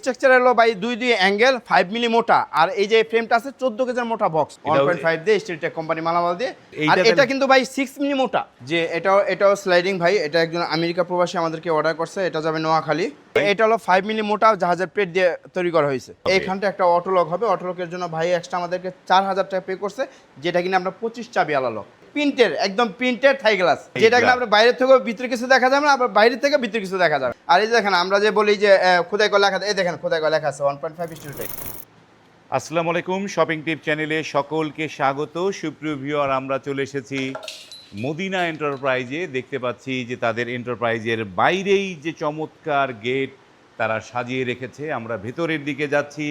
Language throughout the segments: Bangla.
স্ট্রাকচার হলো ভাই দুই দুই অ্যাঙ্গেল ফাইভ মিলি মোটা। আর এই যে ফ্রেমটা আছে চোদ্দ কেজির মোটা বক্স ওয়ান পয়েন্ট ফাইভ দিয়ে স্টিল টেক কোম্পানি মালামাল দিয়ে। আর এটা কিন্তু ভাই সিক্স মিলি মোটা। যে এটাও এটাও স্লাইডিং ভাই এটা একজন আমেরিকা প্রবাসী আমাদেরকে অর্ডার করছে এটা যাবে নোয়াখালী। এটা হলো ফাইভ মিলি মোটা জাহাজের প্লেট দিয়ে তৈরি করা হয়েছে। এইখানটা একটা অটোলক হবে। অটোলকের জন্য ভাই এক্সট্রা আমাদেরকে চার হাজার টাকা পে করছে যেটা কিনা আমরা পঁচিশ চাবি আলালো। প্রিন্টের একদম প্রিন্টের থাই গ্লাস। যেটা কিনা আপনার বাইরে থেকে ভিতরে কিছু দেখা যাবে না আবার বাইরে থেকে ভিতরে কিছু দেখা যাবে। আর এই যে দেখেন আমরা যে বলি যে খোদাই করে লেখা এই দেখেন খোদাই করে লেখা আছে ওয়ান পয়েন্ট ফাইভ স্টিল আসসালামু আলাইকুম শপিং টিপ চ্যানেলে সকলকে স্বাগত। সুপ্রিয় ভিউয়ার আমরা চলে এসেছি মদিনা এন্টারপ্রাইজে দেখতে পাচ্ছি যে তাদের এন্টারপ্রাইজের বাইরেই যে চমৎকার গেট তারা সাজিয়ে রেখেছে। আমরা ভেতরের দিকে যাচ্ছি।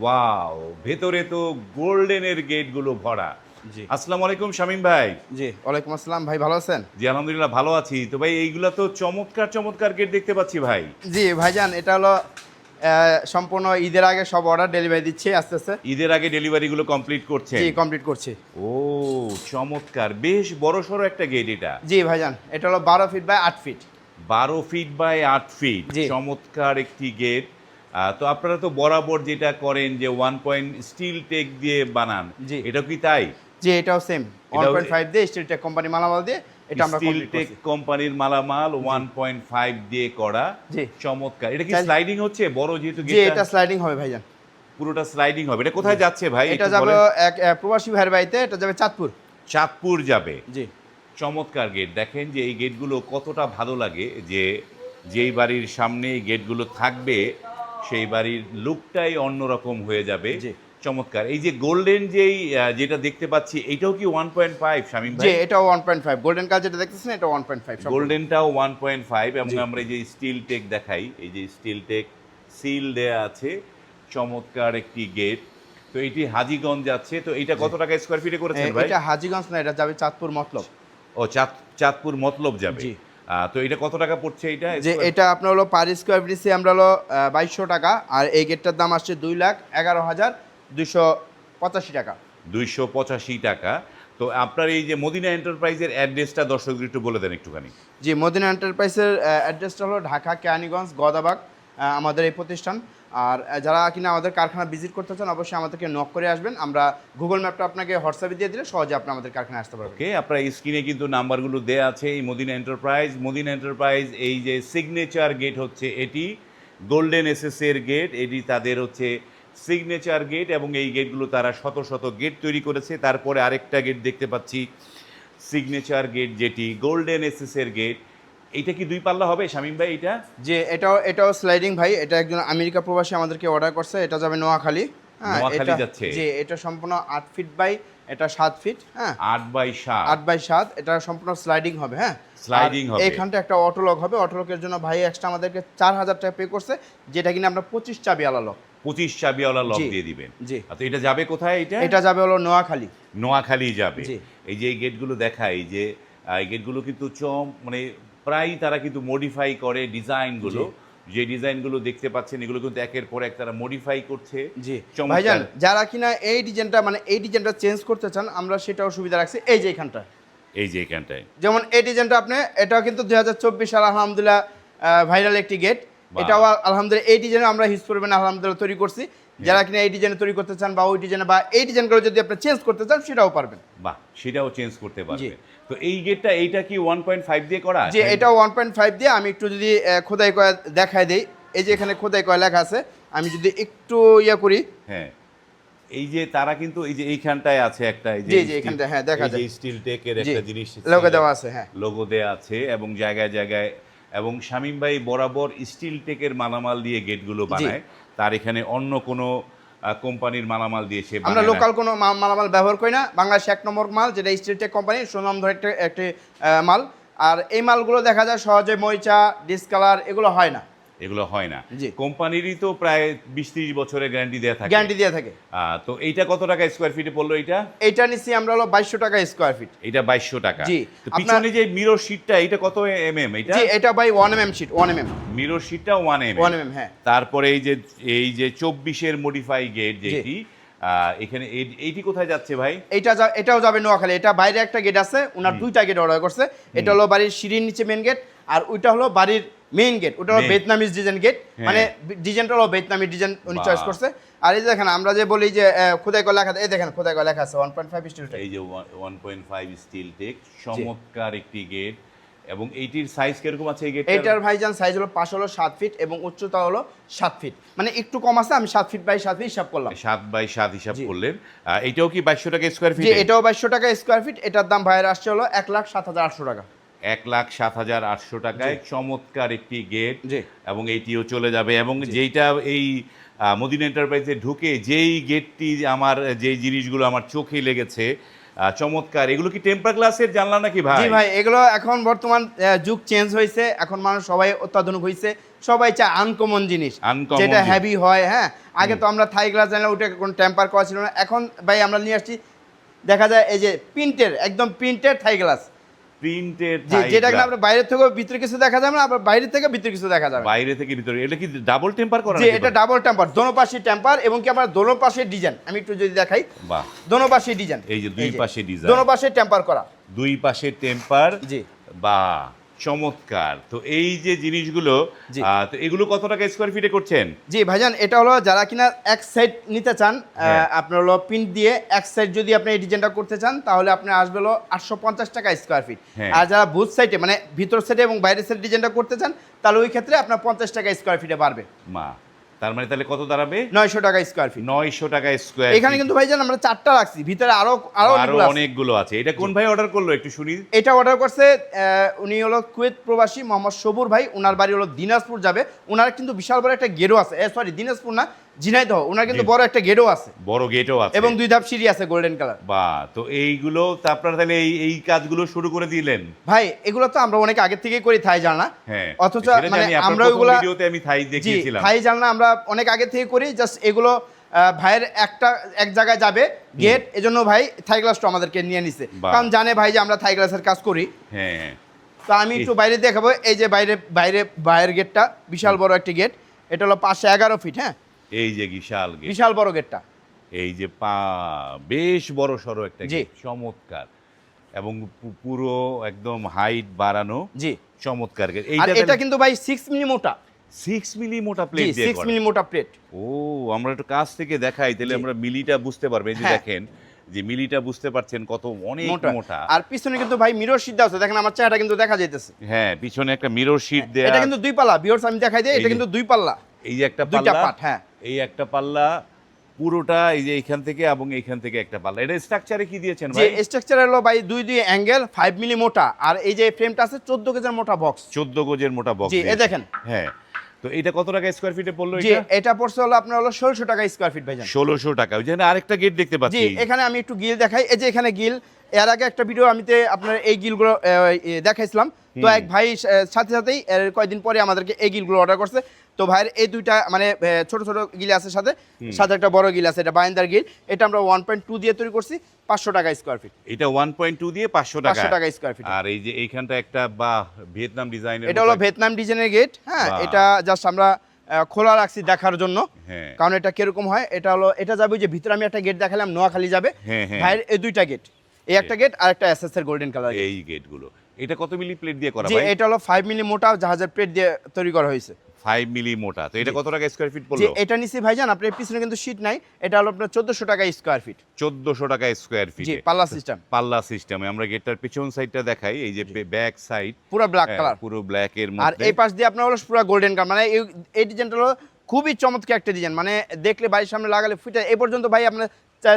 ওয়াও ভেতরে তো গোল্ডেনের গেটগুলো ভরা। আসসালামু আলাইকুম শামীম ভাই। জি ওয়ালাইকুম আসসালাম। ভাই ভালো আছেন? জি আলহামদুলিল্লাহ ভালো আছি। তো ভাই এইগুলা তো চমৎকার চমৎকার গেট দেখতে পাচ্ছি ভাই। জি ভাইজান এটা হলো সম্পূর্ণ ঈদের আগে সব অর্ডার ডেলিভারি দিচ্ছি আস্তে আস্তে। ঈদের আগে ডেলিভারিগুলো কমপ্লিট করছে জি কমপ্লিট করছি। ও চমৎকার। বেশ বড় সড়ো একটা গেট এটা। জি ভাইজান এটা হলো বারো ফিট বাই আট ফিট বারো ফিট বাই আট ফিট। চমৎকার একটি গেট তো আপনারা তো বরাবর যেটা করেন যে ওয়ান পয়েন্ট স্টিল টেক দিয়ে বানান। এটা কি তাই? জি এটাও সেম ওয়ান এটাও- পয়েন্ট ফাইভ দিয়ে স্টিল টেক কোম্পানি মালামাল দিয়ে এটা আমরা স্টিল টেক কোম্পানির মালামাল ওয়ান পয়েন্ট ফাইভ দিয়ে করা। জি। চমৎকার। এটা কি স্লাইডিং হচ্ছে? বড় যেহেতু জি এটা স্লাইডিং হবে ভাইজান। পুরোটা স্লাইডিং হবে। এটা কোথায় যাচ্ছে ভাই? এটা যাবে এক প্রবাসী ভাইয়ের বাড়িতে এটা যাবে চাঁদপুর। চাঁদপুর যাবে। জি। চমৎকার গেট দেখেন যে এই গেটগুলো কতটা ভালো লাগে যে যেই বাড়ির সামনে এই গেটগুলো থাকবে সেই বাড়ির লুকটাই অন্যরকম হয়ে যাবে। চমৎকার। এই যে গোল্ডেন যেই যেটা দেখতে পাচ্ছি এটাও কি ওয়ান পয়েন্ট ফাইভ শামিম ভাই? এটা one point five golden colour যেটা দেখতেছেন এটা ওয়ান পয়েন্ট ফাইভ গোল্ডেনটাও ওয়ান পয়েন্ট ফাইভ এবং আমরা এই যে স্টিল টেক দেখাই এই যে স্টিল টেক সিল দেয়া আছে চমৎকার একটি গেট তো এটি হাজিগঞ্জ যাচ্ছে তো এটা কত টাকা স্কোয়ার ফিটে করেছেন ভাই? এটা হাজিগঞ্জ না এটা যাবে চাঁদপুর মতলব। ও চাঁদ- চাঁদপুর মতলব যাবে। জি। তো এটা কত টাকা পড়ছে এটা? যে এটা আপনার হলো পার স্কোয়ার ফিটে আমরা হলো বাইশশো টাকা আর এই গেটটার দাম আসছে দুই লাখ এগারো হাজার দুইশো পঁচাশি টাকা। দুইশো পঁচাশি টাকা। তো আপনার এই যে মদিনা এন্টারপ্রাইজের অ্যাড্রেসটা দর্শকদের একটু বলে দেন একটুখানি। জি মদিনা এন্টারপ্রাইজের অ্যাড্রেসটা হলো ঢাকা কেরানীগঞ্জ গদাবাগ আমাদের এই প্রতিষ্ঠান। আর যারা কিনা আমাদের কারখানা ভিজিট করতে চান অবশ্যই আমাদেরকে নক করে আসবেন। আমরা গুগল ম্যাপটা আপনাকে হোয়াটসঅ্যাপে দিয়ে দিলে সহজে আপনি আমাদের কারখানায় আসতে পারবেন। ওকে আপনার স্ক্রিনে কিন্তু নাম্বারগুলো দেওয়া আছে এই মদিনা এন্টারপ্রাইজ। মদিনা এন্টারপ্রাইজ এই যে সিগনেচার গেট হচ্ছে এটি। গোল্ডেন এসএস এর গেট এটি তাদের হচ্ছে সিগনেচার গেট এবং এই গেটগুলো তারা শত শত গেট তৈরি করেছে। তারপরে আরেকটা গেট দেখতে পাচ্ছি সিগনেচার গেট যেটি গোল্ডেন এসএস এর গেট এইটা কি দুই পাল্লা হবে শামিম ভাই এটা? যে এটাও এটাও স্লাইডিং ভাই এটা একজন আমেরিকা প্রবাসী আমাদেরকে অর্ডার করছে এটা যাবে নোয়াখালী। হ্যাঁ নোয়াখালী এটা যাচ্ছে। যে এটা সম্পূর্ণ আট ফিট বাই এটা সাত ফিট হ্যাঁ। আট বাই সাত। আট বাই সাত এটা সম্পূর্ণ স্লাইডিং হবে হ্যাঁ। আর হবে। এইখানটা একটা অটোলক হবে অটোলকের জন্য ভাই এক্সট্রা আমাদেরকে চার হাজার টাকা পে করছে যেটা কিনা আমরা পঁচিশ চাবি আলালো। পঁচিশ চাবিওয়ালা লক দিয়ে দিবেন। তো এটা যাবে কোথায় এটা? এটা যাবে হলো নোয়াখালী। নোয়াখালী যাবে। এই যে এই গেটগুলো দেখাই যে এই গেটগুলো কিন্তু চম মানে প্রায় তারা কিন্তু মডিফাই করে ডিজাইনগুলো যে ডিজাইনগুলো দেখতে পাচ্ছেন এগুলো কিন্তু একের পর এক তারা মডিফাই করছে। জি। ভাইজান যারা কিনা এই ডিজাইনটা মানে এই ডিজাইনটা চেঞ্জ করতে চান আমরা সেটাও সুবিধা রাখছি। এই যে এখানটা। এই যে এখানটায়। যেমন এই ডিজাইনটা আপনি এটাও কিন্তু দুই হাজার চব্বিশ সাল আলহামদুলিল্লাহ ভাইরাল একটি গেট। এটাও আল- আলহামদুলিল্লাহ এই ডিজাইনে আমরা হিউজ পরিমাণে আলহামদুলিল্লাহ তৈরি করছি। যারা কিনা এই ডিজাইনে তৈরি করতে চান বা ওই ডিজাইনে বা এই ডিজাইনগুলো যদি আপনি চেঞ্জ করতে চান সেটাও পারবেন। বাহ সেটাও চেঞ্জ করতে পারবে তো এই গেটটা এইটা কি ওয়ান পয়েন্ট ফাইভ দিয়ে করা যে এটা ওয়ান পয়েন্ট ফাইভ দিয়ে। আমি একটু যদি খোদাই করে দেখায় দেই। এই যে এখানে খোদাই করে লেখা আছে আমি যদি একটু ইয়ে করি। হ্যাঁ। এই যে তারা কিন্তু এই যে এইখানটায় আছে একটা এই জি, জি, steel- এইখানটায়, হ্যাঁ, দেখা যে যায়। স্টিল টেকের একটা জিনিস লোগো দেওয়া আছে হ্যাঁ। লোগো দেওয়া আছে এবং জায়গায় জায়গায় এবং শামীম ভাই বরাবর স্টিল টেকের মালামাল দিয়ে গেটগুলো বানায়। তার এখানে অন্য কোনো কোম্পানির মালামাল দিয়ে সে আমরা লোকাল কোনো মালামাল ব্যবহার করি না। বাংলাদেশ এক নম্বর মাল যেটা স্টিল টেক কোম্পানি সুনাম ধরে একটা একটি মাল। আর এই মালগুলো দেখা যায় সহজে মরিচা ডিসকালার এগুলো হয় না। এগুলো হয় না। কোম্পানিরই তো প্রায় বিশ ত্রিশ বছরের গ্যারান্টি দেওয়া থাকে। গ্যারান্টি দেওয়া থাকে। তো এইটা কত টাকা স্কোয়ার ফিটে পড়ল এটা এইটা নিচ্ছি আমরা হলো বাইশশো টাকা স্কোয়ার ফিট এটা বাইশশো টাকা। জি, পিছনে যে মিরর শিটটা এটা কত এম এম এটা এটা by one M M sheet one M M mirror শিটটা one M one M M হ্যাঁ। তারপরে এই যে এই যে চব্বিশের মডিফাই গেট যেটি এখানে এইটি কোথায় যাচ্ছে ভাই? এইটা যা- এটাও যাবে নোয়াখালী। এটা বাইরে একটা গেট আছে ওনার দুইটা গেট অর্ডার করছে। এটা হলো বাড়ির সিঁড়ির নিচে মেন গেট আর ওইটা হলো বাড়ির মেইন গেট ওটা হলো ভিয়েতনামিজ ডিজাইন গেট। মানে ডিজাইনটা হলো ভিয়েতনামি ডিজাইন উনি চয়েস করছে। আর এই যে দেখেন আমরা যে বলি যে খোদাই করে লেখা এই দেখেন খোদাই করে লেখা আছে ওয়ান পয়েন্ট ফাইভ স্টিল এই যে one point five steel tech চমৎকার একটি গেট এবং এইটির সাইজ কীরকম আছে এই গেট এইটার ভাইজান সাইজ হলো পাশ হলো সাত ফিট এবং উচ্চতা হলো সাত ফিট মানে একটু কম আছে আমি সাত ফিট বাই সাত ফিট হিসাব করলাম। সাত বাই সাত হিসাব করলেন। আহ, এইটাও কি বাইশশো টাকা স্কোয়ার ফিট এটাও বাইশশো টাকা স্কোয়ার ফিট এটার দাম ভাইয়ের আসছে হলো এক লাখ সাত হাজার আটশো টাকা। এক লাখ সাত হাজার আটশো টাকায় চমৎকার একটি গেট। এবং এইটিও চলে যাবে এবং যেইটা এই মদিন এন্টারপ্রাইজে ঢুকে যেই গেটটি আমার যেই জিনিসগুলো আমার চোখে লেগেছে চমৎকার। এগুলো কি টেম্পার গ্লাসের জানলা নাকি ভাই? জি ভাই এগুলো এখন বর্তমান যুগ চেঞ্জ হয়েছে। এখন মানুষ সবাই অত্যাধুনিক হয়েছে সবাই চায় আনকমন জিনিস যেটা। হেভি হয় হ্যাঁ? আগে তো আমরা থাই গ্লাস জানলে ওটা কোনো টেম্পার করা ছিল না। এখন ভাই আমরা নিয়ে আসছি দেখা যায় এই যে প্রিন্টের একদম প্রিন্টের থাই গ্লাস। প্রিন্টেড জি যেটা কিনা আপনার বাইরে থেকেও ভিতরে কিছু দেখা যাবে না আবার বাইরে থেকে ভিতরে কিছু দেখা যাবে। বাইরে থেকে ভিতরে। এটা কি ডাবল টেম্পার করা যে এটা ডাবল টেম্পার দোনো পাশে টেম্পার এবং কি আমার দোনো পাশে ডিজাইন আমি একটু যদি দেখাই। বাহ। দোনো পাশে ডিজাইন এই যে দুই পাশে ডিজাইন দোনো পাশে টেম্পার করা। দুই পাশে টেম্পার জি। বা চমৎকার। তো এই যে জিনিসগুলো তো এগুলো কত টাকা স্কোয়ার ফিটে করছেন? জি ভাইজান এটা হলো যারা কিনা এক সাইড নিতে চান হ্যাঁ। আপনার হলো প্রিন্ট দিয়ে এক সাইড যদি আপনি এই ডিজাইনটা করতে চান তাহলে আপনার আসবে হলো আটশো পঞ্চাশ টাকা স্কোয়ার ফিট। আর যারা বুথ সাইডে মানে ভিতর সাইডে এবং বাইরের সাইড ডিজাইনটা করতে চান তাহলে ওই ক্ষেত্রে আপনার পঞ্চাশ টাকা স্কোয়ার ফিটে বাড়বে। মা তার মানে তাহলে কত দাঁড়াবে? নয়শো টাকা স্কোয়ার ফিট নয়শো টাকা স্কোয়ার এখানে কিন্তু ভাইজান আমরা চারটা রাখছি ভিতরে আরও আরও আরও অনেকগুলো আছে। এটা কোন ভাই অর্ডার করল একটু শুনি? এটা অর্ডার করছে উনি হলো কুয়েত প্রবাসী মোহাম্মদ সবুর ভাই ওনার বাড়ি হলো দিনাজপুর যাবে। ওনার কিন্তু বিশাল বড় একটা গেরো আছে। সরি দিনাজপুর না ঝিনাইদহ। ওনার কিন্তু বড় একটা গেরো আছে। বড় গেটও আছে। এবং দুই ধাপ সিঁড়ি আছে গোল্ডেন কালার বা তো এইগুলো তো আপনারা তাহলে এই এই কাজগুলো শুরু করে দিলেন। ভাই এগুলো তো আমরা অনেক আগে থেকেই করি থাই জানা হ্যাঁ। অথচ মানে আমরা ভিডিওতে আমি থাই দেখিয়েছিলাম। থাই জানা আমরা অনেক আগে থেকে করি জাস্ট এগুলো ভাইয়ের একটা এক জায়গায় যাবে গেট এজন্য ভাই থাই গ্লাসটা আমাদেরকে নিয়ে নিছে। কারণ জানে ভাই যে আমরা থাই গ্লাসের কাজ করি। হ্যাঁ। তো আমি একটু বাইরে দেখাবো এই যে বাইরে বাইরে বাইরের গেটটা বিশাল বড় একটা গেট এটা হলো পাঁচশো এগারো ফিট হ্যাঁ? এই যে বিশাল গেট বিশাল বড় গেটটা এই যে পা বেশ বড় সড়ো একটা। গেট চমৎকার। এবং পুরো একদম হাইট বাড়ানো জি। চমৎকার গেট এইটা এটা কিন্তু ভাই সিক্স মিলি মোটা। সিক্স মিলি মোটা প্লেট সিক্স মিলি মোটা প্লেট ও আমরা একটু কাছ থেকে দেখাই তাহলে আমরা মিলিটা বুঝতে পারব। এই যে হ্যাঁ। দেখেন যে মিলিটা বুঝতে পারছেন কত অনেক মোটা। আর পিছনে কিন্তু ভাই মিরর সিদ্ধ আছে। দেখেন আমার চেহারা কিন্তু দেখা যাইতেছে। হ্যাঁ পিছনে একটা মিরর শিট দেয়া। এটা কিন্তু দুই পাল্লা। আমি দেখাই দিই এটা কিন্তু দুই পাল্লা। এই যে একটা পাল্লা হ্যাঁ। এই একটা পাল্লা পুরোটা এই যে এইখান থেকে এবং এইখান থেকে একটা পাল্লা। এটা স্ট্রাকচারে কি দিয়েছেন ভাই? স্ট্রাকচার হলো ভাই দুই দুই অ্যাঙ্গেল ফাইভ মিলি মোটা আর এই যে ফ্রেমটা আছে চোদ্দ কেজির মোটা বক্স চোদ্দ গজের মোটা বক্স জি, এ দেখেন। হ্যাঁ। তো এটা কত টাকা স্কোয়ার ফিটে পড়ল এটা এটা পড়ছে হলো আপনার হলো ষোলশো টাকা স্কোয়ার ফিট ভাইজান। ষোলোশো টাকা। ওই যে আরেকটা গেট দেখতে জি পাচ্ছি। এখানে আমি একটু গিল দেখাই। এই যে এখানে গিল এর আগে একটা ভিডিও আমিতে আপনার এই গিলগুলো দেখাইছিলাম। তো এক ভাই সাথে সাথেই কয়েকদিন পরে আমাদেরকে এই গিলগুলো অর্ডার করছে। তো ভাইয়ের এই দুইটা মানে ছোট ছোট গিল আছে সাথে সাথে একটা বড় গিল আছে এটা বাইন্দার গিল এটা আমরা ওয়ান পয়েন্ট টু দিয়ে তৈরি করছি পাঁচশো টাকা স্কোয়ার ফিট এটা ওয়ান পয়েন্ট টু দিয়ে পাঁচশো টাকা। পাঁচশো টাকা স্কোয়ার ফিট আর এই যে এইখানটা একটা বা ভিয়েতনাম ডিজাইনের এটা হলো ভিয়েতনাম ডিজাইনের গেট হ্যাঁ এটা জাস্ট আমরা খোলা রাখছি দেখার জন্য। হ্যাঁ। কারণ এটা কীরকম হয় এটা হলো এটা যাবে যে ভিতরে আমি একটা গেট দেখালাম নোয়াখালী যাবে। হ্যাঁ, হ্যাঁ। ভাইয়ের এই দুইটা গেট এই একটা গেট আর একটা এস এর গোল্ডেন কালার এই গেটগুলো এটা কত মিলি প্লেট দিয়ে করা ভাই? এটা হলো ফাইভ মিলি মোটা জাহাজের প্লেট দিয়ে তৈরি করা হয়েছে। ফাইভ মিলি মোটা। তো এটা কত টাকা স্কোয়ার ফিট পড়ল? এটা নিচে ভাইজান আপনার পিছনে কিন্তু শীট নাই এটা হলো আপনার চোদ্দশো টাকা স্কোয়ার ফিট চোদ্দশো টাকা স্কোয়ার জি পাল্লা সিস্টেম পাল্লা সিস্টেমে আমরা গেটটার পিছন সাইডটা দেখাই এই যে ব্যাক সাইড পুরো ব্ল্যাক কালার পুরো ব্ল্যাক এর মধ্যে। আর এই পাশ দিয়ে আপনার হলো পুরো গোল্ডেন কালার মানে এই- ডিজাইনটা হলো খুবই চমৎকার একটা ডিজাইন মানে দেখলে বাড়ির সামনে লাগালে ফুটে এই পর্যন্ত ভাই আপনার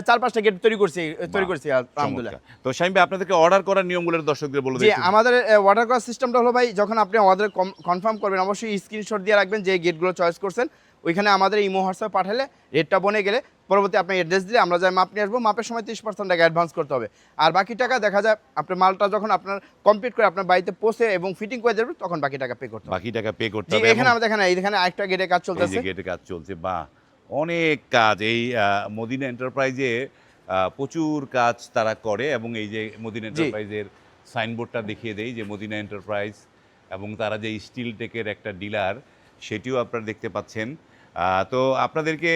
চার পাঁচটা গেট তৈরি করছি তৈরি করছি আলহামদুলিল্লাহ। তো শাইম ভাই আপনাদেরকে অর্ডার করার নিয়মগুলো দর্শকদের বলে দিন আমাদের অর্ডার করার সিস্টেমটা হলো ভাই যখন আপনি অর্ডার কনফার্ম করবেন অবশ্যই স্ক্রিনশট দিয়ে রাখবেন যে গেটগুলো চয়েস করছেন। ওইখানে আমাদের ইমো হোয়াটসঅ্যাপ পাঠালে রেটটা বনে গেলে পরবর্তী আপনি অ্যাড্রেস দিলে আমরা যাই মাপ নিয়ে আসব মাপের সময় তিরিশ পার্সেন্ট টাকা অ্যাডভান্স করতে হবে। আর বাকি টাকা দেখা যায় আপনার মালটা যখন আপনার কমপ্লিট করে আপনার বাড়িতে পৌঁছে এবং ফিটিং করে দেবে তখন বাকি টাকা পে করতে হবে। বাকি টাকা পে করতে হবে এখানে আমাদের এখানে এখানে আরেকটা গেটে কাজ চলতেছে। গেটে কাজ চলছে বা অনেক কাজ। এই মদিনা এন্টারপ্রাইজে প্রচুর কাজ তারা করে এবং এই যে মদিনা এন্টারপ্রাইজের সাইনবোর্ডটা দেখিয়ে দেয় যে মদিনা এন্টারপ্রাইজ এবং তারা যে স্টিল টেকের একটা ডিলার সেটিও আপনারা দেখতে পাচ্ছেন। তো আপনাদেরকে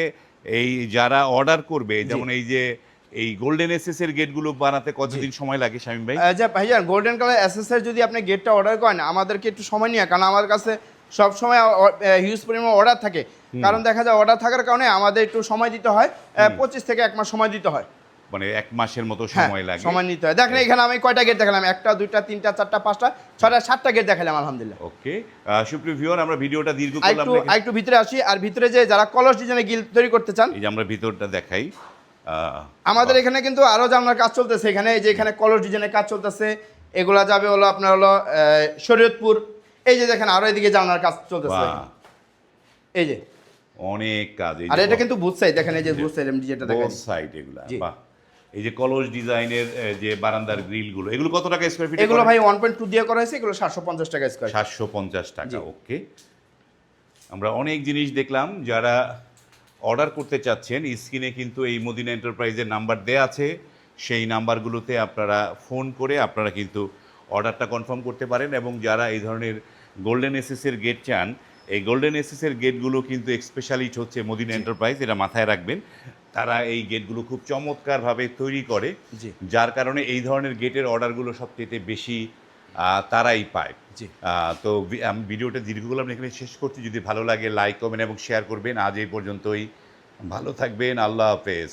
এই যারা অর্ডার করবে যেমন এই যে এই গোল্ডেন এসএস এর গেটগুলো বানাতে কতদিন সময় লাগে শামীম ভাই? আহ, যে ভাইজান গোল্ডেন কালার এসএসআর যদি আপনি গেটটা অর্ডার করেন আমাদেরকে একটু সময় নিয়ে কারণ আমার কাছে সব সময় হিউজ পরিমাণ অর্ডার থাকে। কারণ দেখা যায় অর্ডার থাকার কারণে আমাদের একটু সময় দিতে হয় পঁচিশ থেকে এক মাস সময় দিতে হয়। মানে এক মাসের মতো হ্যাঁ, সময় লাগে। সময় নিতে হয়। দেখেন এখানে আমি কয়টা গেট দেখালাম? একটা দুইটা তিনটা চারটা পাঁচটা ছয়টা সাতটা গেট দেখালাম আলহামদুলিল্লাহ। ওকে। সুপ্রিয় ভিউয়ার আমরা ভিডিওটা দীর্ঘ করলাম কিন্তু- আরেকটু ভিতরে আসি। আর ভিতরে যে যারা কলস ডিজাইনে গিল তৈরি করতে চান এই যে আমরা ভিতরটা দেখাই। আমাদের এখানে কিন্তু আরও জানলার কাজ চলতেছে। এখানে যে এখানে কলস ডিজাইনের কাজ চলতেছে। এগুলা যাবে হলো আপনার হলো শরীয়তপুর। এই যে দেখেন আরও এদিকে জানলার কাজ চলতেছে। এই যে। অনেক কাজ আর এটা কিন্তু বুথ সাইড দেখেন এই যে বুথ সাইড যেটা দেখেন। সাইড এগুলা বাহ। এই যে কলস ডিজাইনের যে বারান্দার গ্রিলগুলো এগুলো কত টাকা স্কোয়ার ফিট এগুলো ভাই ওয়ান পয়েন্ট টু দিয়ে করা হয়েছে এগুলো সাতশো পঞ্চাশ টাকা স্কোয়ার সাতশো পঞ্চাশ টাকা ওকে। আমরা অনেক জিনিস দেখলাম যারা অর্ডার করতে চাচ্ছেন স্ক্রিনে কিন্তু এই মদিনা এন্টারপ্রাইজের নাম্বার দেয়া আছে সেই নাম্বারগুলোতে আপনারা ফোন করে আপনারা কিন্তু অর্ডারটা কনফার্ম করতে পারেন এবং যারা এই ধরনের গোল্ডেন এসএসের গেট চান এই গোল্ডেন এসএসের গেটগুলো কিন্তু স্পেশালিস্ট হচ্ছে মদিনা এন্টারপ্রাইজ এটা মাথায় রাখবেন। তারা এই গেটগুলো খুব চমৎকারভাবে তৈরি করে। যার কারণে এই ধরনের গেটের অর্ডারগুলো সবচেয়ে বেশি তারাই পায়। তো আমি ভিডিওটা দীর্ঘ করলাম না, এখানে শেষ করছি। যদি ভালো লাগে লাইক কমেন্ট এবং শেয়ার করবেন। আজ এই পর্যন্তই। ভালো থাকবেন। আল্লাহ হাফেজ।